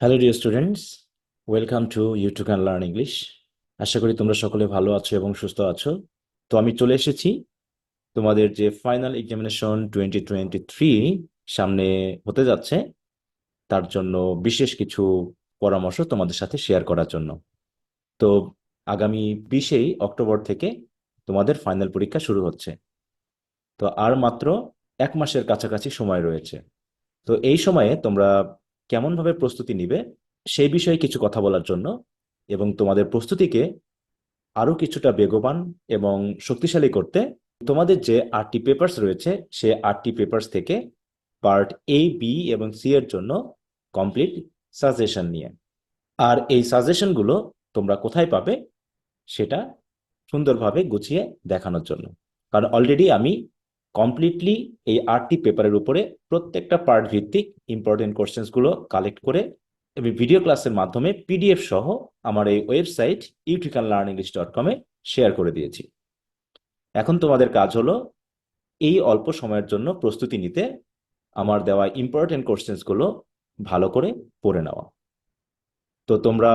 Hello dear students welcome to YouTube can learn English আশা করি তোমরা সকলে ভালো আছো এবং সুস্থ আছো। তো আমি চলে এসেছি তোমাদের যে final examination twenty twenty three সামনে হতে যাচ্ছে, তার জন্য বিশেষ কিছু পরামর্শ তোমাদের সাথে শেয়ার করার জন্য। তো আগামী বিশেই অক্টোবর থেকে তোমাদের ফাইনাল পরীক্ষা শুরু হচ্ছে। তো আর মাত্র এক মাসের কাছাকাছি সময় রয়েছে। তো এই সময়ে তোমরা কেমনভাবে প্রস্তুতি নিবে, সেই বিষয়ে কিছু কথা বলার জন্য এবং তোমাদের প্রস্তুতিকে আরও কিছুটা বেগবান এবং শক্তিশালী করতে তোমাদের যে আটটি পেপার্স রয়েছে, সে আটটি পেপার্স থেকে পার্ট এ বি এবং সি এর জন্য কমপ্লিট সাজেশন নিয়ে। আর এই সাজেশনগুলো তোমরা কোথায় পাবে, সেটা সুন্দরভাবে গুছিয়ে দেখানোর জন্য। কারণ অলরেডি আমি কমপ্লিটলি এই আটটি পেপারের উপরে প্রত্যেকটা পার্ট ভিত্তিক ইম্পর্টেন্ট কোশ্চেন্সগুলো কালেক্ট করে আমি ভিডিও ক্লাসের মাধ্যমে পিডিএফ সহ আমার এই website you too can learn English dot কমে শেয়ার করে দিয়েছি। এখন তোমাদের কাজ হলো এই অল্প সময়ের জন্য প্রস্তুতি নিতে আমার দেওয়া ইম্পর্টেন্ট কোশ্চেন্সগুলো ভালো করে পড়ে নেওয়া। তো তোমরা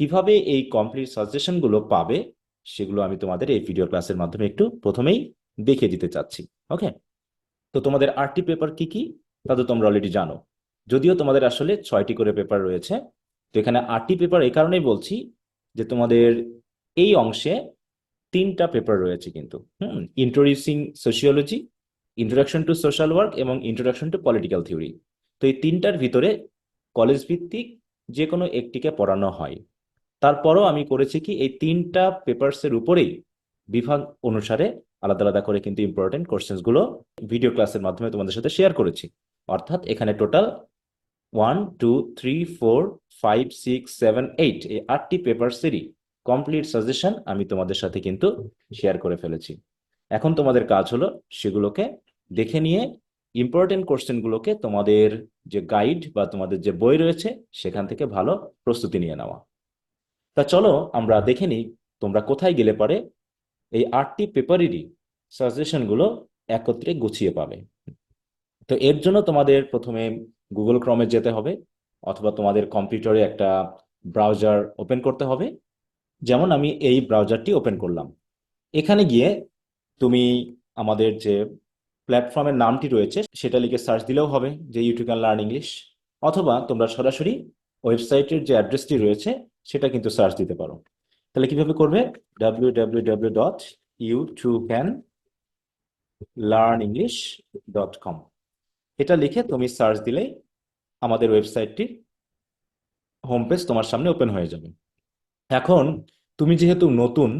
কীভাবে এই কমপ্লিট সাজেশনগুলো পাবে সেগুলো আমি তোমাদের এই ভিডিও ক্লাসের মাধ্যমে একটু প্রথমেই দেখিয়ে দিতে চাচ্ছি ওকে তো তোমাদের আটটি পেপার কি কি? তা তো তোমরা অলরেডি জানো। যদিও তোমাদের আসলে ছয়টি করে পেপার রয়েছে, তো এখানে আটটি পেপার এই কারণেই বলছি যে তোমাদের এই অংশে তিনটা পেপার রয়েছে কিন্তু। হুম introducing sociology introduction to social work এবং ইন্ট্রোডাকশন টু পলিটিক্যাল থিওরি তো এই তিনটার ভিতরে কলেজ ভিত্তিক যে কোনো একটিকে পড়ানো হয়। তারপরও আমি করেছি কি, এই তিনটা পেপারসের উপরেই বিভাগ অনুসারে আলাদা আলাদা করে কিন্তু ইম্পর্টেন্ট কোশ্চেন্সগুলো ভিডিও ক্লাসের মাধ্যমে তোমাদের সাথে শেয়ার করেছি। অর্থাৎ এখানে total one two three four five six seven eight এই আটটি পেপারসেরই কমপ্লিট সাজেশন আমি তোমাদের সাথে কিন্তু শেয়ার করে ফেলেছি। এখন তোমাদের কাজ হলো সেগুলোকে দেখে নিয়ে ইম্পর্টেন্ট কোশ্চেনগুলোকে তোমাদের যে গাইড বা তোমাদের যে বই রয়েছে সেখান থেকে ভালো প্রস্তুতি নিয়ে নেওয়া। তা চলো আমরা দেখে নিই তোমরা কোথায় গেলে পারে এই আটটি পেপারেরই সাজেশনগুলো একত্রে গুছিয়ে পাবে। তো এর জন্য তোমাদের প্রথমে গুগল ক্রমে যেতে হবে, অথবা তোমাদের কম্পিউটারে একটা ব্রাউজার ওপেন করতে হবে। যেমন আমি এই ব্রাউজারটি ওপেন করলাম। এখানে গিয়ে তুমি আমাদের যে প্ল্যাটফর্মের নামটি রয়েছে, সেটা লিখে সার্চ দিলেও হবে যে ইউ ক্যান লার্ন ইংলিশ অথবা তোমরা সরাসরি ওয়েবসাইটের যে অ্যাড্রেসটি রয়েছে, সেটা কিন্তু সার্চ দিতে পারো। তাহলে কীভাবে করবে? W W W dot you too can learn English dot com এটা লিখে তুমি সার্চ দিলেই আমাদের ওয়েবসাইটটির হোম পেজ তোমার সামনে ওপেন হয়ে যাবে। এখন তুমি যেহেতু নতুন,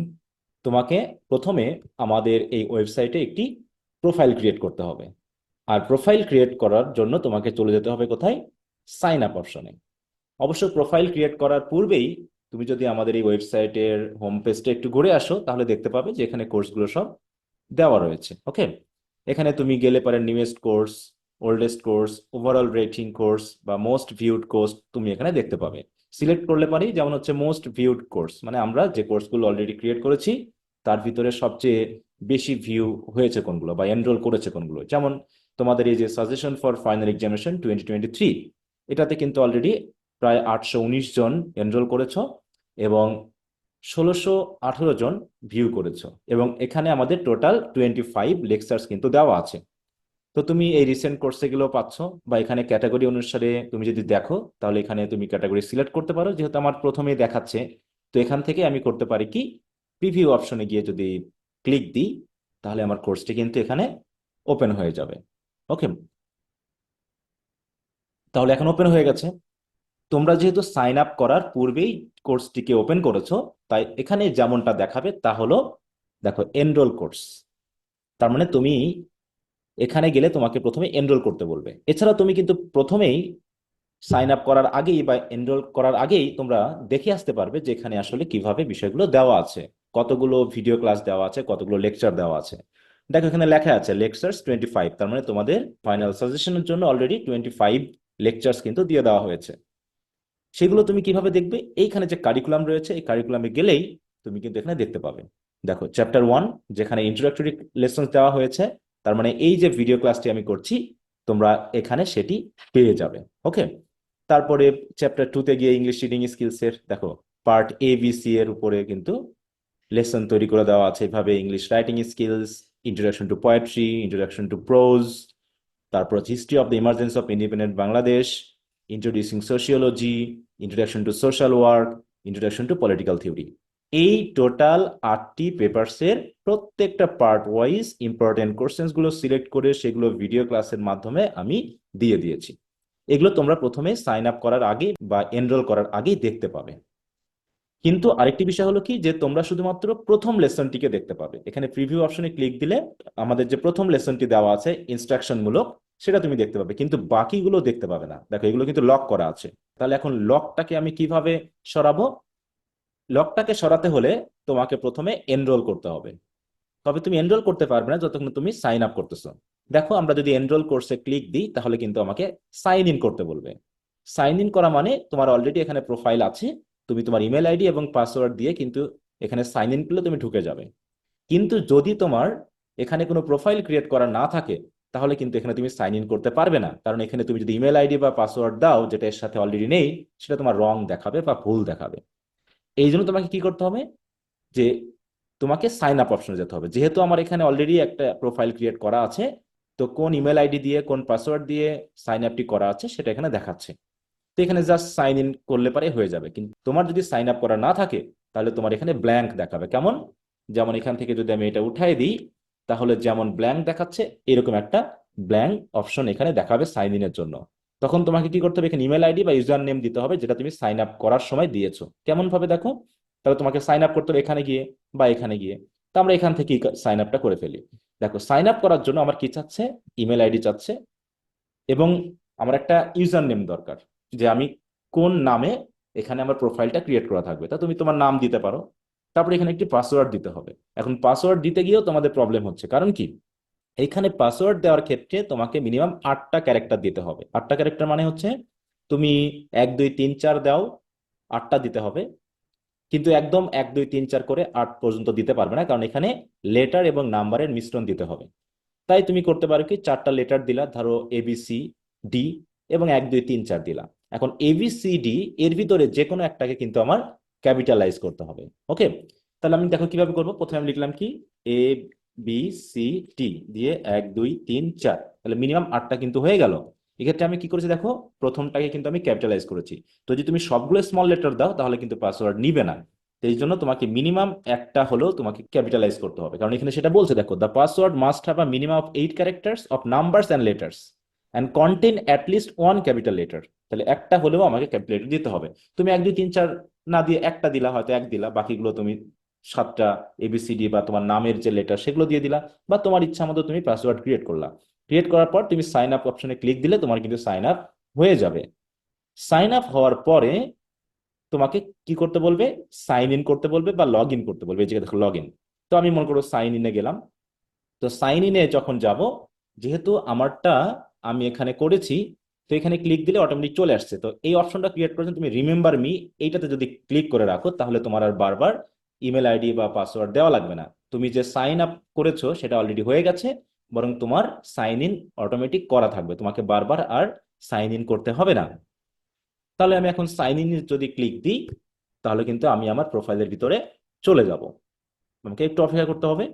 তোমাকে প্রথমে আমাদের এই ওয়েবসাইটে একটি প্রোফাইল ক্রিয়েট করতে হবে। আর প্রোফাইল ক্রিয়েট করার জন্য তোমাকে চলে যেতে হবে কোথায়? সাইন আপ অপশনে অবশ্য প্রোফাইল ক্রিয়েট করার পূর্বেই তুমি যদি আমাদের এই ওয়েবসাইটের হোম পেজটা একটু ঘুরে আসো, তাহলে দেখতে পাবে যে এখানে কোর্সগুলো সব দেওয়া রয়েছে ওকে এখানে তুমি গেলে পারে newest course oldest course overall rating course বা মোস্ট ভিউড কোর্স তুমি এখানে দেখতে পাবে। সিলেক্ট করলে পারি যেমন হচ্ছে মোস্ট ভিউড কোর্স মানে আমরা যে কোর্সগুলো অলরেডি ক্রিয়েট করেছি, তার ভিতরে সবচেয়ে বেশি ভিউ হয়েছে কোনগুলো বা এনরোল করেছে কোনগুলো। যেমন তোমাদের এই যে suggestion for final examination twenty twenty three এটাতে কিন্তু অলরেডি প্রায় আটশো উনিশ জন এনরোল করেছ এবং ষোলোশো আঠেরো জন ভিউ করেছ এবং এখানে আমাদের টোটাল টোয়েন্টি ফাইভ লেকচার্স কিন্তু দেওয়া আছে। তো তুমি এই রিসেন্ট কোর্সে গেলেও পাচ্ছ বা এখানে ক্যাটাগরি অনুসারে তুমি যদি দেখো, তাহলে এখানে তুমি ক্যাটাগরি সিলেক্ট করতে পারো। যেহেতু আমার প্রথমেই দেখাচ্ছে, তো এখান থেকে আমি করতে পারি কি? প্রিভিউ অপশনে গিয়ে যদি ক্লিক দিই, তাহলে আমার কোর্সটি কিন্তু এখানে ওপেন হয়ে যাবে। ওকে তাহলে এখন ওপেন হয়ে গেছে। তোমরা যেহেতু সাইন আপ করার পূর্বেই কোর্সটিকে ওপেন করেছ, তাই এখানে যেমনটা দেখাবে তা হলো, দেখো এনরোল কোর্স তার মানে তুমি এখানে গেলে তোমাকে প্রথমে এনরোল করতে বলবে। এছাড়া তুমি কিন্তু প্রথমেই সাইন আপ করার আগেই বা এনরোল করার আগেই তোমরা দেখে আসতে পারবে যে এখানে আসলে কীভাবে বিষয়গুলো দেওয়া আছে। কতগুলো ভিডিও ক্লাস দেওয়া আছে, কতগুলো লেকচার দেওয়া আছে। দেখো এখানে লেখা আছে লেকচার্স টোয়েন্টি ফাইভ তার মানে তোমাদের ফাইনাল সাজেশনের জন্য অলরেডি টোয়েন্টি ফাইভ লেকচার্স কিন্তু দিয়ে দেওয়া হয়েছে। সেগুলো তুমি কীভাবে দেখবে? এইখানে যে কারিকুলাম রয়েছে, এই কারিকুলামে গেলেই তুমি কিন্তু এখানে দেখতে পাবে। দেখো চ্যাপ্টার ওয়ান যেখানে ইন্ট্রোডাক্টরি লেসন দেওয়া হয়েছে তার মানে এই যে ভিডিও ক্লাসটি আমি করছি, তোমরা এখানে সেটি পেয়ে যাবে ওকে তারপরে চ্যাপ্টার টুতে গিয়ে ইংলিশ রিডিং স্কিলসের দেখো পার্ট এ বি সি এর উপরে কিন্তু লেসন তৈরি করে দেওয়া আছে, এভাবে English writing skills introduction to poetry introduction to prose তারপর history of the emergence of independent Bangladesh introducing sociology introduction to social work introduction to political theory এই টোটাল আটটি পেপারসের প্রত্যেকটা পার্ট ওয়াইজ ইম্পর্টেন্ট কোশ্চেন্সগুলো সিলেক্ট করে সেগুলো video ক্লাসের মাধ্যমে আমি দিয়ে দিয়েছি। এগুলো তোমরা প্রথমে সাইন আপ করার আগে বা এনরোল করার আগেই দেখতে পাবে। কিন্তু আরেকটি বিষয় হলো কি যে তোমরা শুধুমাত্র প্রথম লেসনটিকে দেখতে পাবে। এখানে প্রিভিউ অপশনে ক্লিক দিলে আমাদের যে প্রথম লেসনটি দেওয়া আছে ইনস্ট্রাকশন মূলক সেটা তুমি দেখতে পাবে। কিন্তু বাকিগুলো দেখতে পাবে না। দেখো এগুলো কিন্তু লক করা আছে। তাহলে এখন লকটাকে আমি কীভাবে সরাবো? লকটাকে সরাতে হলে তোমাকে প্রথমে এনরোল করতে হবে। তবে তুমি এনরোল করতে পারবে না যতক্ষণ তুমি সাইন আপ করতেছো। দেখো, আমরা যদি এনরোল কোর্সে ক্লিক দিই, তাহলে কিন্তু আমাকে সাইন ইন করতে বলবে। সাইন ইন করা মানে তোমার অলরেডি এখানে প্রোফাইল আছে, তুমি তোমার ইমেল আইডি এবং পাসওয়ার্ড দিয়ে কিন্তু এখানে সাইন ইন করলে তুমি ঢুকে যাবে। কিন্তু যদি তোমার এখানে কোনো প্রোফাইল ক্রিয়েট করা না থাকে, তাহলে কিন্তু এখানে তুমি সাইন ইন করতে পারবে না। কারণ এখানে তুমি যদি ইমেল আইডি বা পাসওয়ার্ড দাও, যেটা এর সাথে অলরেডি নেই, সেটা তোমার রং দেখাবে বা ভুল দেখাবে। এই জন্য তোমাকে কি করতে হবে? যে তোমাকে সাইন আপ অপশনে যেতে হবে। যেহেতু আমার এখানে অলরেডি একটা প্রোফাইল ক্রিয়েট করা আছে, তো কোন ইমেল আইডি দিয়ে, কোন পাসওয়ার্ড দিয়ে সাইন আপটি করা আছে, সেটা এখানে দেখাচ্ছে। তো এখানে জাস্ট সাইন ইন করলে পারে হয়ে যাবে। কিন্তু তোমার যদি সাইন আপ করা না থাকে, তাহলে তোমার এখানে ব্ল্যাঙ্ক দেখাবে। কেমন? যেমন এখান থেকে যদি আমি এটা উঠাই দিই, তাহলে যেমন ব্ল্যাঙ্ক দেখাচ্ছে, এরকম একটা ব্ল্যাঙ্ক অপশন এখানে দেখাবে সাইন ইনের জন্য। তখন তোমাকে কি করতে হবে? এখানে ইমেল আইডি বা ইউজার নেম দিতে হবে, যেটা তুমি সাইন আপ করার সময় দিয়েছ। কেমন ভাবে দেখো? তাহলে তোমাকে সাইন আপ করতে হবে এখানে গিয়ে বা এখানে গিয়ে। তো আমরা এখান থেকে সাইন আপটা করে ফেলি। দেখো সাইন আপ করার জন্য আমার কি চাচ্ছে? ইমেল আইডি চাচ্ছে এবং আমার একটা ইউজার নেম দরকার, যে আমি কোন নামে এখানে আমার প্রোফাইলটা ক্রিয়েট করা থাকবে। তা তুমি তোমার নাম দিতে পারো। তারপরে এখানে একটি পাসওয়ার্ড দিতে হবে। এখন পাসওয়ার্ড দিতে গিয়েও তোমাদের প্রবলেম হচ্ছে। কারণ কি? এইখানে পাসওয়ার্ড দেওয়ার ক্ষেত্রে তোমাকে মিনিমাম আটটা ক্যারেক্টার দিতে হবে। আটটা ক্যারেক্টার মানে হচ্ছে তুমি এক, দুই, তিন, চার দাও, আটটা দিতে হবে। কিন্তু একদম এক, দুই, তিন, চার করে আট পর্যন্ত দিতে পারবে না, কারণ এখানে লেটার এবং নাম্বারের মিশ্রণ দিতে হবে। তাই তুমি করতে পারো কি, চারটা লেটার দিলা, ধরো এবিসি ডি এবং এক, দুই, তিন, চার দিলা। এখন এবিসি ডি এর ভিতরে যে কোনো একটাকে কিন্তু আমার ক্যাপিটালাইজ করতে হবে। ওকে তাহলে আমি দেখো কীভাবে করব? প্রথমে আমি লিখলাম কি এ বি সি টি দিয়ে এক, দুই, তিন, চার। তাহলে মিনিমাম আটটা কিন্তু হয়ে গেল। এক্ষেত্রে আমি কি করেছি দেখো? প্রথমটাকে কিন্তু আমি ক্যাপিটালাইজ করেছি। তো যদি তুমি সবগুলো স্মল লেটার দাও, তাহলে কিন্তু পাসওয়ার্ড নিবে না। এই জন্য তোমাকে মিনিমাম একটা হলেও তোমাকে ক্যাপিটালাইজ করতে হবে। কারণ এখানে সেটা বলছে, দেখো the password must have a minimum of eight characters of numbers and letters and contain at least one capital letter তাহলে একটা হলেও আমাকে ক্যাপিটাল লেটার দিতে হবে। তুমি এক, দুই, তিন, চার না দিয়ে একটা দিলা, হয়তো এক দিলা, বাকিগুলো তুমি সাতটা এবিসিডি বা তোমার নামের যে লেটার সেগুলো দিয়ে দিলা বা তোমার ইচ্ছা মতো তুমি পাসওয়ার্ড ক্রিয়েট করলা। ক্রিয়েট করার পর তুমি সাইন আপ অপশনে ক্লিক দিলে তোমার কিন্তু সাইন আপ হয়ে যাবে। সাইন আপ হওয়ার পরে তোমাকে কি করতে বলবে? সাইন ইন করতে বলবে বা লগ ইন করতে বলবে। এই যে দেখো লগ ইন তো আমি মনে করো সাইন ইনে গেলাম। তো সাইন ইনে যখন যাব, যেহেতু আমারটা আমি এখানে করেছি, তো এখানে ক্লিক দিলে অটোমেটিক চলে আসছে। তো এই অপশনটা ক্রিয়েট করেছেন তুমি রিমেম্বার মি এইটাতে যদি ক্লিক করে রাখো, তাহলে তোমার আর বারবার ইমেল আইডি বা পাসওয়ার্ড দেওয়া লাগবে না। তুমি যে সাইন আপ করেছ, সেটা অলরেডি হয়ে গেছে, বরং তোমার সাইন ইন অটোমেটিক করা থাকবে। তোমাকে বারবার আর সাইন ইন করতে হবে না। তাহলে আমি এখন সাইন ইন যদি ক্লিক দিই, তাহলে কিন্তু আমি আমার প্রোফাইলের ভিতরে চলে যাব। আমাকে একটু অপেক্ষা করতে হবে।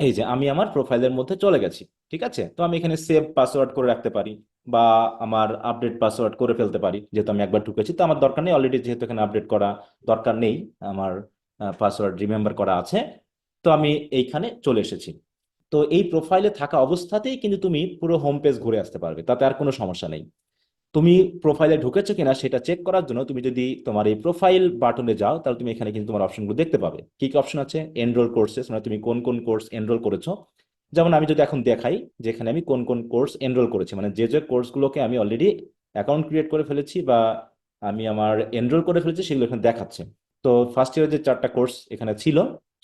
এই যে আমি আমার প্রোফাইলের মধ্যে চলে গেছি, ঠিক আছে? তো আমি এখানে সেভ পাসওয়ার্ড করে রাখতে পারি বা আমার আপডেট পাসওয়ার্ড করে ফেলতে পারি, যেহেতু আমি একবার ঢুকেছি, তো আমার দরকার নেই অলরেডি যেহেতু এখানে আপডেট করা দরকার নেই, আমার পাসওয়ার্ড রিমেম্বার করা আছে, তো আমি এইখানে চলে এসেছি। তো এই প্রোফাইলে থাকা অবস্থাতেই কিন্তু তুমি পুরো হোম পেজ ঘুরে আসতে পারবে, তাতে আর কোনো সমস্যা নেই। তুমি প্রোফাইলে ঢুকেছো কিনা সেটা চেক করার জন্য তুমি যদি তোমার এই প্রোফাইল বাটনে যাও, তাহলে তুমি এখানে কিন্তু তোমার অপশনগুলো দেখতে পাবে। কি কি অপশন আছে? এনরোল কোর্সেস মানে তুমি কোন কোন কোর্স এনরোল করেছ? যেমন আমি যদি এখন দেখাই, যেখানে আমি কোন কোন কোর্স এনরোল করেছি মানে যে যে কোর্সগুলোকে আমি অলরেডি অ্যাকাউন্ট ক্রিয়েট করে ফেলেছি বা আমি আমার এনরোল করে ফেলেছি, সেগুলো এখানে দেখাচ্ছে। তো ফার্স্ট ইয়ারের যে চারটা কোর্স এখানে ছিল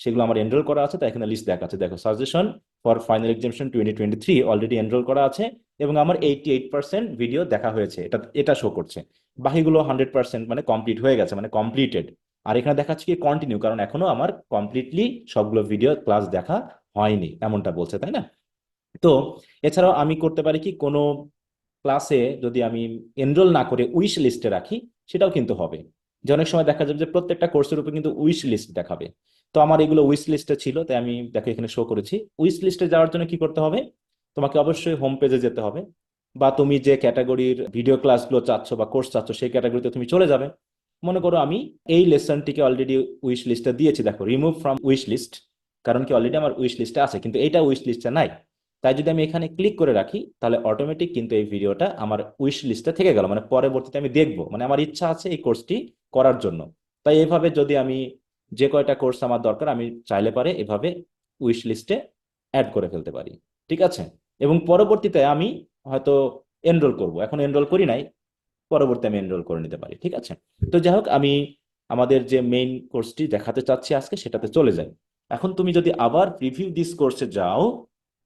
সেগুলো আমার এনরোল করা আছে, তাই এখানে লিস্ট দেখাচ্ছে। দেখো suggestion for final examination twenty twenty three already enroll করা আছে এবং আমার এইটি এইট পার্সেন্ট ভিডিও দেখা হয়েছে। এটা এটা শো করছে। বাকিগুলো হান্ড্রেড পার্সেন্ট মানে কমপ্লিট হয়ে গেছে মানে কমপ্লিটেড আর এখানে দেখাচ্ছে কি কন্টিনিউ কারণ এখনও আমার কমপ্লিটলি সবগুলো ভিডিও ক্লাস দেখা হয়নি, এমনটা বলছে, তাই না? তো, এছাড়াও আমি করতে পারি কি, কোনো ক্লাসে যদি আমি এনরোল না করে উইশ লিস্টে রাখি, সেটাও কিন্তু হবে। যে অনেক সময় দেখা যাবে যে প্রত্যেকটা কোর্সের উপর কিন্তু উইশ লিস্ট দেখাবে। তো আমার এগুলো উইশ লিস্টে ছিল, তাই আমি দেখো এখানে শো করেছি। উইশ লিস্টে যাওয়ার জন্য কি করতে হবে? তোমাকে অবশ্যই হোম পেজে যেতে হবে। বা তুমি যে ক্যাটাগরির ভিডিও ক্লাসগুলো চাচ্ছ বা কোর্স চাচ্ছ, সেই ক্যাটাগরিতে তুমি চলে যাবে। মনে করো আমি এই লেসনটিকে অলরেডি উইশ লিস্টে দিয়েছি। দেখো রিমুভ ফ্রম উইশ লিস্ট কারণ কি অলরেডি আমার উইশ লিস্টে আছে, কিন্তু এটা উইশ লিস্টে নাই। তাই যদি আমি এখানে ক্লিক করে রাখি, তাহলে অটোমেটিক কিন্তু এই ভিডিওটা আমার উইশ লিস্টে থেকে গেল। মানে পরবর্তীতে আমি দেখব। মানে আমার ইচ্ছা আছে এই কোর্সটি করার জন্য। তাই এভাবে যদি আমি যে কয়টা কোর্স আমার দরকার, আমি চাইলে পারে এভাবে উইশ লিস্টে অ্যাড করে ফেলতে পারি। ঠিক আছে? এবং পরবর্তীতে আমি হয়তো এনরোল করব। এখন এনরোল করি নাই, পরবর্তী আমি এনরোল করে নিতে পারি। ঠিক আছে? তো যাই হোক, আমি আমাদের যে মেইন কোর্সটি দেখাতে চাচ্ছি আজকে, সেটাতে চলে যাই। এখন তুমি যদি আবার প্রিভিউ দিস কোর্সে যাও,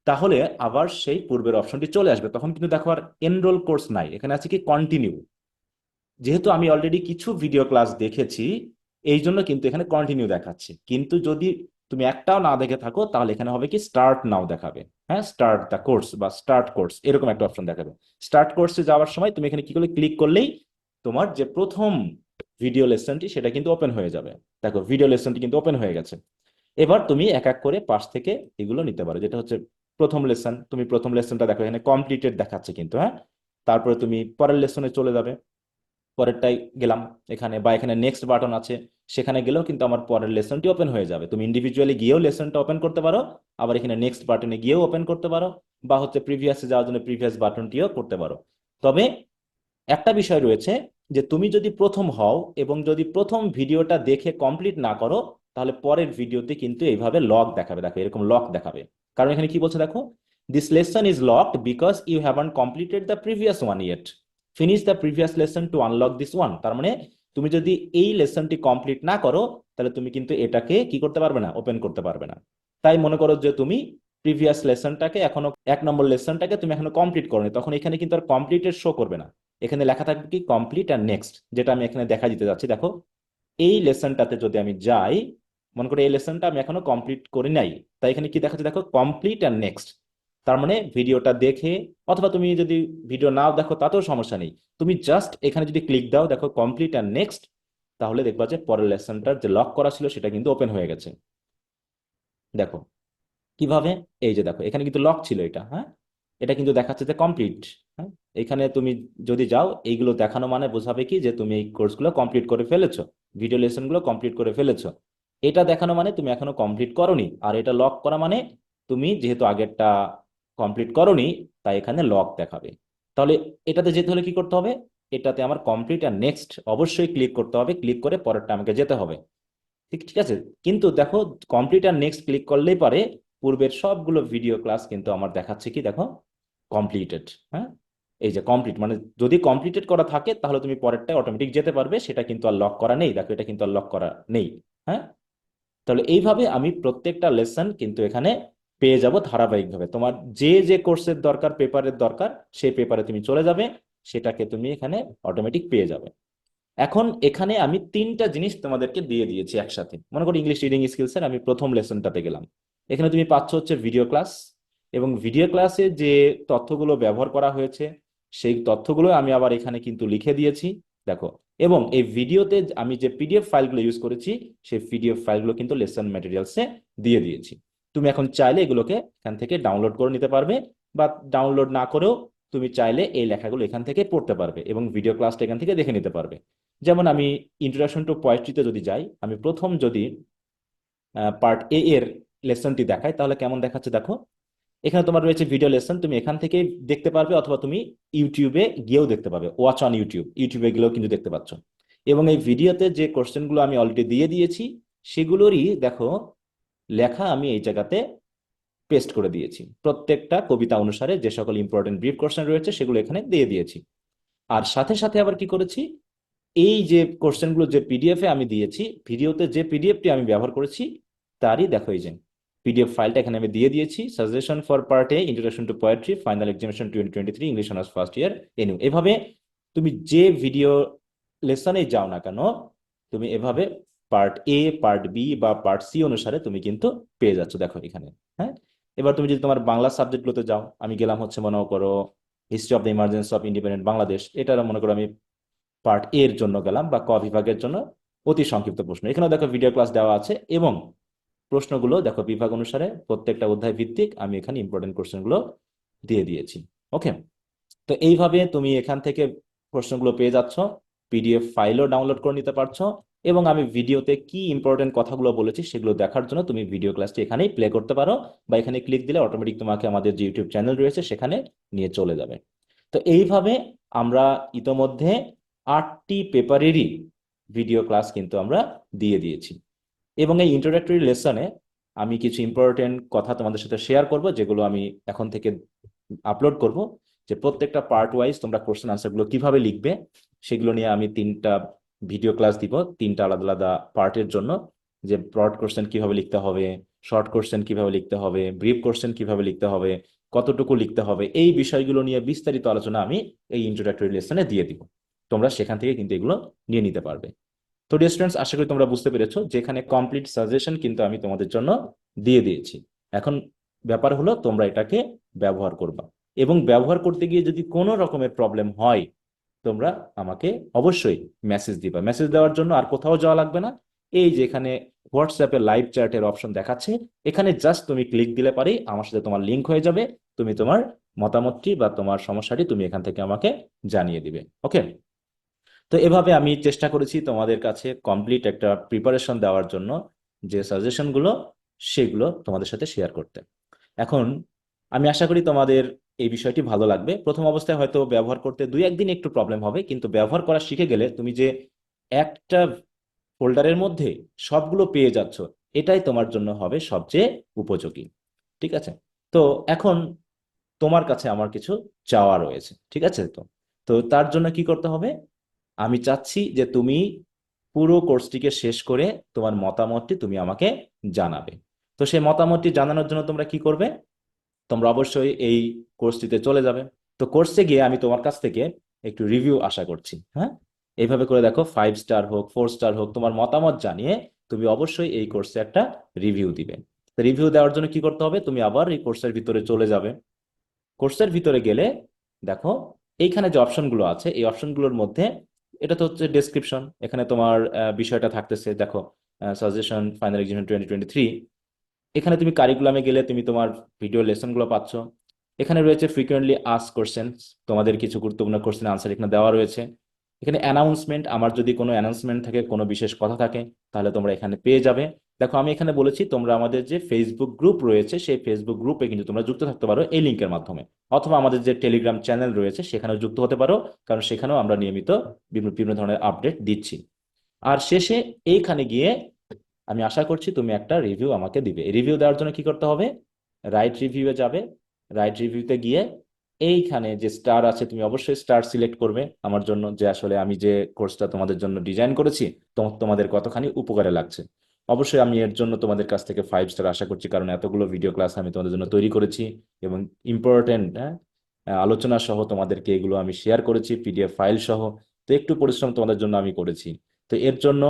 তাহলে আবার সেই পূর্বের অপশনটি চলে আসবে। তখন কিন্তু দেখো আর এনরোল কোর্স নাই। এখানে আছে কি কন্টিনিউ যেহেতু আমি অলরেডি কিছু ভিডিও ক্লাস দেখেছি এই জন্য কিন্তু এখানে কন্টিনিউ দেখাচ্ছে। কিন্তু যদি তুমি একটাও না দেখে থাকো, তাহলে এখানে হবে কি স্টার্ট নাও দেখাবে। হ্যাঁ স্টার্ট দ্য কোর্স বা স্টার্ট কোর্স এরকম একটা অপশন দেখাবে। স্টার্ট কোর্সে যাওয়ার সময় তুমি এখানে কি করলে? ক্লিক করলেই তোমার যে প্রথম ভিডিও লেসনটি সেটা কিন্তু ওপেন হয়ে যাবে। দেখো ভিডিও লেসনটি কিন্তু ওপেন হয়ে গেছে। এবার তুমি এক এক করে পাশ থেকে এগুলো নিতে পারো। যেটা হচ্ছে প্রথম লেসন তুমি প্রথম লেসনটা দেখো, এখানে কমপ্লিটেড দেখাচ্ছে কিন্তু হ্যাঁ? তারপরে তুমি পরের লেসনে চলে যাবে। পরেরটাই গেলাম এখানে বা এখানে নেক্সট বাটন আছে। সেখানে গেলেও কিন্তু আমার পরের লেসনটি ওপেন হয়ে যাবে। তুমি ইন্ডিভিজুয়ালি গিয়েও লেসনটা ওপেন করতে পারো, আবার এখানে নেক্সট বাটনে গিয়েও ওপেন করতে পারো, বা হচ্ছে প্রিভিয়াসে যাওয়ার জন্য প্রিভিয়াস বাটনটিও করতে পারো। তবে একটা বিষয় রয়েছে যে তুমি যদি প্রথম হও এবং যদি প্রথম ভিডিওটা দেখে কমপ্লিট না করো, তাহলে পরের ভিডিওতে কিন্তু এইভাবে লক দেখাবে। দেখো, এরকম লক দেখাবে। কারণ এখানে কি বলছে দেখো? This lesson is locked because you haven't completed the previous one yet finish the previous lesson to unlock this one তার মানে তুমি যদি এই লেসনটি কমপ্লিট না করো, তাহলে তুমি কিন্তু এটাকে কি করতে পারবে না ওপেন করতে পারবে না। তাই মনে করো যে তুমি প্রিভিয়াস লেসনটাকে এখনও এক নম্বর লেসনটাকে তুমি এখনও কমপ্লিট করনি। তখন এখানে কিন্তু আর কমপ্লিটেড শো করবে না। এখানে লেখা থাকবে কি কমপ্লিট আর নেক্সট যেটা আমি এখানে দেখা দিতে যাচ্ছি। দেখো, এই লেসনটাতে যদি আমি যাই, মনে করো এই লেসনটা আমি এখনও কমপ্লিট করি নাই। তাই এখানে কি দেখাচ্ছে? দেখো কমপ্লিট আর নেক্সট তার মানে ভিডিওটা দেখে, অথবা তুমি যদি ভিডিও নাও দেখো, তাতেও সমস্যা নেই। তুমি জাস্ট এখানে যদি ক্লিক দাও, দেখো কমপ্লিট অ্যান্ড নেক্সট তাহলে দেখবা যে পরের লেসনটার যে লক করা ছিল, সেটা কিন্তু ওপেন হয়ে গেছে। দেখো, কীভাবে? এই যে দেখো, এখানে কিন্তু লক ছিল এটা হ্যাঁ? এটা কিন্তু দেখাচ্ছে যে কমপ্লিট হ্যাঁ? এখানে তুমি যদি যাও, এইগুলো দেখানো মানে বোঝাবে কি যে তুমি এই কোর্সগুলো কমপ্লিট করে ফেলেছো ভিডিও লেসনগুলো কমপ্লিট করে ফেলেছো। এটা দেখানো মানে তুমি এখনও কমপ্লিট করনি, আর এটা লক করা মানে তুমি যেহেতু আগেরটা কমপ্লিট করনি, তাই এখানে লক দেখাবে। তাহলে এটাতে যেতে হলে কি করতে হবে? এটাতে আমার কমপ্লিট আর নেক্সট অবশ্যই ক্লিক করতে হবে ক্লিক করে পরেরটা আমাকে যেতে হবে। ঠিক ঠিক আছে? কিন্তু দেখো কমপ্লিট আর নেক্সট ক্লিক করলেই পারে, পূর্বের সবগুলো ভিডিও ক্লাস কিন্তু আমার দেখাচ্ছে কি দেখো? কমপ্লিটেড হ্যাঁ? এই যে কমপ্লিট মানে যদি কমপ্লিটেড করা থাকে, তাহলে তুমি পরেরটা অটোমেটিক যেতে পারবে, সেটা কিন্তু আর লক করা নেই, দেখো এটা কিন্তু আর লক করা নেই হ্যাঁ? তাহলে এইভাবে আমি প্রত্যেকটা লেসন কিন্তু এখানে পেয়ে যাব ধারাবাহিকভাবে। তোমার যে যে কোর্সের দরকার পেপারের দরকার, সেই পেপারে তুমি চলে যাবে, সেটাকে তুমি এখানে অটোমেটিক পেয়ে যাবে। এখন এখানে আমি তিনটা জিনিস তোমাদেরকে দিয়ে দিয়েছি একসাথে। মনে করো ইংলিশ রিডিং স্কিলসের আমি প্রথম লেসনটাতে গেলাম। এখানে তুমি পাচ্ছ হচ্ছে ভিডিও ক্লাস এবং ভিডিও ক্লাসে যে তথ্যগুলো ব্যবহার করা হয়েছে, সেই তথ্যগুলো আমি আবার এখানে কিন্তু লিখে দিয়েছি, দেখো। এবং এই ভিডিওতে আমি যে পিডিএফ ফাইলগুলো ইউজ করেছি, সেই পিডিএফ ফাইলগুলো কিন্তু লেসন ম্যাটেরিয়ালসে দিয়ে দিয়েছি। তুমি এখন চাইলে এগুলোকে এখান থেকে ডাউনলোড করে নিতে পারবে বা ডাউনলোড না করেও তুমি চাইলে এই লেখাগুলো এখান থেকে পড়তে পারবে এবং ভিডিও ক্লাসটা এখান থেকে দেখে নিতে পারবে। যেমন আমি ইন্ট্রোডাকশন টু পোয়েট্রিতে যদি যাই, আমি প্রথম যদি পার্ট এ এর লেসনটি দেখাই, তাহলে কেমন দেখাচ্ছে দেখো? এখানে তোমার রয়েছে ভিডিও লেসন তুমি এখান থেকে দেখতে পারবে অথবা তুমি ইউটিউবে গিয়েও দেখতে পাবে। ওয়াচ অন ইউটিউব ইউটিউবে গেলেও কিন্তু দেখতে পাচ্ছ। এবং এই ভিডিওতে যে কোশ্চেনগুলো আমি অলরেডি দিয়ে দিয়েছি, সেগুলোরই দেখো লেখা আমি এই জায়গাতে পেস্ট করে দিয়েছি। প্রত্যেকটা কবিতা অনুসারে যে সকল ইম্পর্টেন্ট ব্রিফ কোশ্চেন রয়েছে সেগুলো এখানে দিয়ে দিয়েছি। আর সাথে সাথে আবার কি করেছি? এই যে কোশ্চেনগুলো যে পিডিএফ এ আমি দিয়েছি ভিডিওতে যে পিডিএফটি আমি ব্যবহার করেছি, তারই দেখো এই যে পিডিএফ ফাইলটা এখানে আমি দিয়ে দিয়েছি। Suggestion for part A introduction to poetry final examination twenty twenty three English honours first year এনু এভাবে তুমি যে ভিডিও লেসনে যাও না কেন, তুমি এভাবে পার্ট এ পার্ট বি বা পার্ট সি অনুসারে তুমি কিন্তু পেয়ে যাচ্ছ, দেখো এখানে হ্যাঁ? এবার তুমি যদি তোমার বাংলা সাবজেক্টগুলোতে যাও, আমি গেলাম হচ্ছে মনে করো history of the emergency of independent Bangladesh এটার মনে করো আমি পার্ট এর জন্য গেলাম বা ক বিভাগের জন্য, অতি সংক্ষিপ্ত প্রশ্ন। এখানেও দেখো ভিডিও ক্লাস দেওয়া আছে এবং প্রশ্নগুলো দেখো বিভাগ অনুসারে প্রত্যেকটা অধ্যায় ভিত্তিক আমি এখানে ইম্পর্টেন্ট কোশ্চেনগুলো দিয়ে দিয়েছি ওকে তো এইভাবে তুমি এখান থেকে প্রশ্নগুলো পেয়ে যাচ্ছ। পিডিএফ ফাইলও ডাউনলোড করে নিতে পারছ এবং আমি ভিডিওতে কি ইম্পর্টেন্ট কথাগুলো বলেছি সেগুলো দেখার জন্য তুমি ভিডিও ক্লাসটি এখানেই প্লে করতে পারো বা এখানে ক্লিক দিলে অটোমেটিক তোমাকে আমাদের যে ইউটিউব চ্যানেল রয়েছে সেখানে নিয়ে চলে যাবে। তো এইভাবে আমরা ইতোমধ্যে আটটি পেপারেরই ভিডিও ক্লাস কিন্তু আমরা দিয়ে দিয়েছি। এবং এই ইন্ট্রোডাক্টরি লেসনে আমি কিছু ইম্পর্টেন্ট কথা তোমাদের সাথে শেয়ার করব যেগুলো আমি এখন থেকে আপলোড করব যে প্রত্যেকটা পার্ট ওয়াইজ তোমরা কোশ্চেন আনসারগুলো কীভাবে লিখবে সেগুলো নিয়ে আমি তিনটা ভিডিও ক্লাস দিব, তিনটা আলাদা আলাদা পার্টের জন্য, যে ব্রড কোশ্চেন কীভাবে লিখতে হবে শর্ট কোশ্চেন কীভাবে লিখতে হবে ব্রিফ কোশ্চেন কীভাবে লিখতে হবে, কতটুকু লিখতে হবে, এই বিষয়গুলো নিয়ে বিস্তারিত আলোচনা আমি এই ইন্ট্রোডাক্টরি লেসনে দিয়ে দিব। তোমরা সেখান থেকে কিন্তু এগুলো নিয়ে নিতে পারবে। তো ডিয়ার স্টুডেন্টস আশা করি তোমরা বুঝতে পেরেছ যেখানে কমপ্লিট সাজেশন কিন্তু আমি তোমাদের জন্য দিয়ে দিয়েছি। এখন ব্যাপার হলো তোমরা এটাকে ব্যবহার করবা। এবং ব্যবহার করতে গিয়ে যদি কোনো রকমের প্রবলেম হয় তোমরা আমাকে অবশ্যই মেসেজ দিবা। মেসেজ দেওয়ার জন্য আর কোথাও যাওয়া লাগবে না। এই যে এখানে হোয়াটসঅ্যাপে লাইভ চ্যাটের অপশন দেখাচ্ছে, এখানে জাস্ট তুমি ক্লিক দিলে পারেই আমার সাথে তোমার লিঙ্ক হয়ে যাবে। তুমি তোমার মতামতটি বা তোমার সমস্যাটি তুমি এখান থেকে আমাকে জানিয়ে দিবে। ওকে তো এভাবে আমি চেষ্টা করেছি তোমাদের কাছে কমপ্লিট একটা প্রিপারেশন দেওয়ার জন্য যে সাজেশনগুলো সেগুলো তোমাদের সাথে শেয়ার করতে। এখন আমি আশা করি তোমাদের এই বিষয়টি ভালো লাগবে। প্রথম অবস্থায় হয়তো ব্যবহার করতে দুই একদিন একটু প্রবলেম হবে, কিন্তু ব্যবহার করা শিখে গেলে তুমি যে একটা ফোল্ডারের মধ্যে সবগুলো পেয়ে যাচ্ছ, এটাই তোমার জন্য হবে সবচেয়ে উপযোগী। ঠিক আছে? তো এখন তোমার কাছে আমার কিছু চাওয়া রয়েছে। ঠিক আছে তো? তো তার জন্য কি করতে হবে? আমি চাচ্ছি যে তুমি পুরো কোর্সটিকে শেষ করে তোমার মতামতটি তুমি আমাকে জানাবে। তো সেই মতামতটি জানানোর জন্য তোমরা কি করবে? তোমরা অবশ্যই এই কোর্সটিতে চলে যাবে। তো কোর্সে গিয়ে আমি তোমার কাছ থেকে একটু রিভিউ আশা করছি হ্যাঁ? এইভাবে করে দেখো ফাইভ স্টার হোক ফোর স্টার হোক, তোমার মতামত জানিয়ে তুমি অবশ্যই এই কোর্সে একটা রিভিউ দিবে। রিভিউ দেওয়ার জন্য কি করতে হবে? তুমি আবার এই কোর্সের ভিতরে চলে যাবে। কোর্সের ভিতরে গেলে দেখো, এইখানে যে অপশনগুলো আছে, এই অপশনগুলোর মধ্যে এটা তো হচ্ছে ডেসক্রিপশন এখানে তোমার বিষয়টা থাকতেছে। দেখো suggestion final exam twenty twenty three এখানে তুমি কারিকুলামে গেলে তুমি তোমার ভিডিও লেসনগুলো পাচ্ছ। এখানে রয়েছে ফ্রিকুয়েন্টলি আস্ক কোশ্চেন তোমাদের কিছু গুরুত্বপূর্ণ কোশ্চেন আনসার এখানে দেওয়া রয়েছে। এখানে অ্যানাউন্সমেন্ট আমার যদি কোনো অ্যানাউন্সমেন্ট থাকে, কোনো বিশেষ কথা থাকে, তাহলে তোমরা এখানে পেয়ে যাবে। দেখো, আমি এখানে বলেছি, তোমরা আমাদের যে ফেসবুক গ্রুপ রয়েছে, সেই ফেসবুক গ্রুপে কিন্তু তোমরা যুক্ত থাকতে পারো এই লিঙ্কের মাধ্যমে। অথবা আমাদের যে টেলিগ্রাম চ্যানেল রয়েছে, সেখানেও যুক্ত হতে পারো, কারণ সেখানেও আমরা নিয়মিত বিভিন্ন ধরনের আপডেট দিচ্ছি। আর শেষে এইখানে গিয়ে আমি আশা করছি তুমি একটা রিভিউ আমাকে দিবে। রিভিউ দেওয়ার জন্য কি করতে হবে? রাইট রিভিউয়ে যাবে। রাইট রিভিউতে গিয়ে এইখানে যে স্টার আছে, তুমি অবশ্যই স্টার সিলেক্ট করবে। আমার জন্য যে আসলে আমি যে কোর্সটা তোমাদের জন্য ডিজাইন করেছি তোমাদের কতখানি উপকারে লাগছে। অবশ্যই আমি এর জন্য তোমাদের কাছ থেকে ফাইভ স্টার আশা করছি, কারণ এতগুলো ভিডিও ক্লাস আমি তোমাদের জন্য তৈরি করেছি এবং ইম্পর্টেন্ট হ্যাঁ? আলোচনা সহ তোমাদেরকে এগুলো আমি শেয়ার করেছি পিডিএফ ফাইল সহ। তো একটু পরিশ্রম তোমাদের জন্য আমি করেছি। তো এর জন্য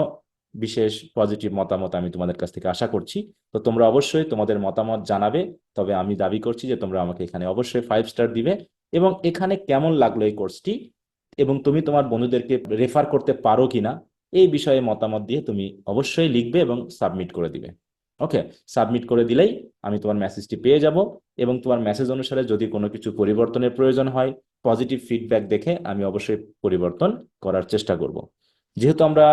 বিশেষ পজিটিভ মতামত আমি তোমাদের কাছ থেকে আশা করছি। তো তোমরা অবশ্যই তোমাদের মতামত জানাবে, তবে আমি দাবি করছি যে তোমরা আমাকে এখানে অবশ্যই ফাইভ স্টার দিবে এবং এখানে কেমন লাগল এই কোর্সটি এবং তুমি তোমার বন্ধুদেরকে রেফার করতে পারো কিনা, এই বিষয়ে মতামত দিয়ে তুমি অবশ্যই লিখবে এবং সাবমিট করে দিবে। ওকে সাবমিট করে দিলেই আমি তোমার মেসেজটি পেয়ে যাব এবং তোমার মেসেজ অনুসারে যদি কোনো কিছু পরিবর্তনের প্রয়োজন হয় পজিটিভ ফিডব্যাক দেখে আমি অবশ্যই পরিবর্তন করার চেষ্টা করব। যেহেতু আমরা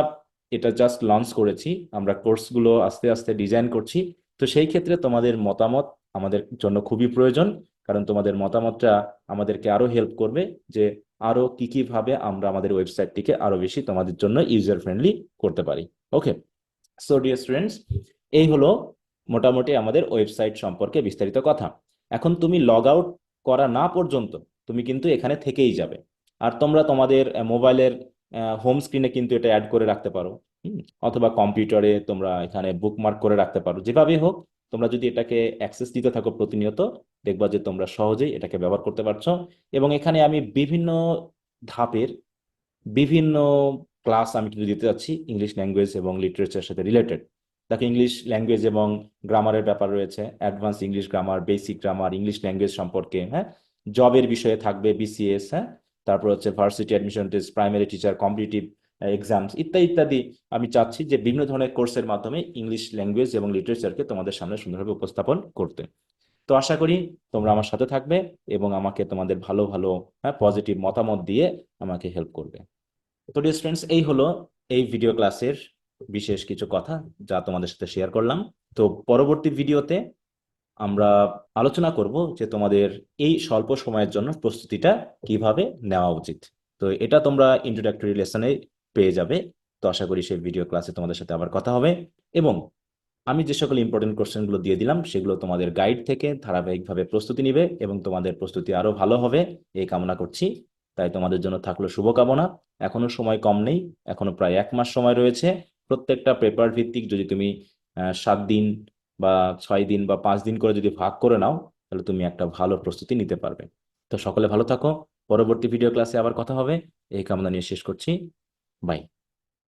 এটা জাস্ট লঞ্চ করেছি, আমরা কোর্সগুলো আস্তে আস্তে ডিজাইন করছি। তো সেই ক্ষেত্রে তোমাদের মতামত আমাদের জন্য খুবই প্রয়োজন, কারণ তোমাদের মতামতটা আমাদেরকে আরও হেল্প করবে যে আরও কি কি ভাবে আমরা আমাদের ওয়েবসাইটটিকে আরও বেশি তোমাদের জন্য ইউজার ফ্রেন্ডলি করতে পারি। ওকে সো ডিয়ার স্টুডেন্টস এই হলো মোটামুটি আমাদের ওয়েবসাইট সম্পর্কে বিস্তারিত কথা। এখন তুমি লগ আউট করা না পর্যন্ত তুমি কিন্তু এখানে থেকেই যাবে। আর তোমরা তোমাদের মোবাইলের হোম স্ক্রিনে কিন্তু এটা অ্যাড করে রাখতে পারো অথবা কম্পিউটারে তোমরা এখানে বুকমার্ক করে রাখতে পারো, যেভাবেই হোক, তোমরা যদি এটাকে অ্যাক্সেস দিতে থাকো প্রতিনিয়ত, দেখবা যে তোমরা সহজেই এটাকে ব্যবহার করতে পারছ। এবং এখানে আমি বিভিন্ন ধাপের বিভিন্ন ক্লাস আমি কিন্তু দিতে যাচ্ছি ইংলিশ ল্যাঙ্গুয়েজ এবং লিটারেচারের সাথে রিলেটেড দেখো ইংলিশ ল্যাঙ্গুয়েজ এবং গ্রামারের ব্যাপার রয়েছে advance English grammar basic grammar English language সম্পর্কে হ্যাঁ? জবের বিষয়ে থাকবে বিসিএস হ্যাঁ? তারপর হচ্ছে varsity admission test primary teacher competitive exams ইত্যাদি ইত্যাদি। আমি চাচ্ছি যে বিভিন্ন ধরনের কোর্সের মাধ্যমে ইংলিশ ল্যাঙ্গুয়েজ এবং লিটারেচারকে তোমাদের সামনে সুন্দরভাবে উপস্থাপন করতে। তো আশা করি তোমরা আমার সাথে থাকবে এবং আমাকে তোমাদের ভালো ভালো হ্যাঁ পজিটিভ মতামত দিয়ে আমাকে হেল্প করবে। তো ডিয়ার স্টুডেন্টস এই হলো এই ভিডিও ক্লাসের বিশেষ কিছু কথা যা তোমাদের সাথে শেয়ার করলাম। তো পরবর্তী ভিডিওতে আমরা আলোচনা করব যে তোমাদের এই স্বল্প সময়ের জন্য প্রস্তুতিটা কীভাবে নেওয়া উচিত। তো এটা তোমরা ইন্ট্রোডাক্টরি লেসনে পেয়ে যাবে। তো আশা করি সেই ভিডিও ক্লাসে তোমাদের সাথে আবার কথা হবে। এবং আমি যে সকল ইম্পর্টেন্ট কোশ্চেনগুলো দিয়ে দিলাম, সেগুলো তোমাদের গাইড থেকে ধারাবাহিকভাবে প্রস্তুতি নিবে এবং তোমাদের প্রস্তুতি আরও ভালো হবে। এই কামনা করছি। তাই তোমাদের জন্য থাকল শুভকামনা। এখনও সময় কম নেই, এখনও প্রায় এক মাস সময় রয়েছে। প্রত্যেকটা পেপার ভিত্তিক যদি তুমি সাত দিন বা ছয় দিন বা পাঁচ দিন করে যদি ভাগ করে নাও, তাহলে তুমি একটা ভালো প্রস্তুতি নিতে পারবে। তো সকলে ভালো থাকো। পরবর্তী ভিডিও ক্লাসে আবার কথা হবে। এই কামনা নিয়ে শেষ করছি। বাই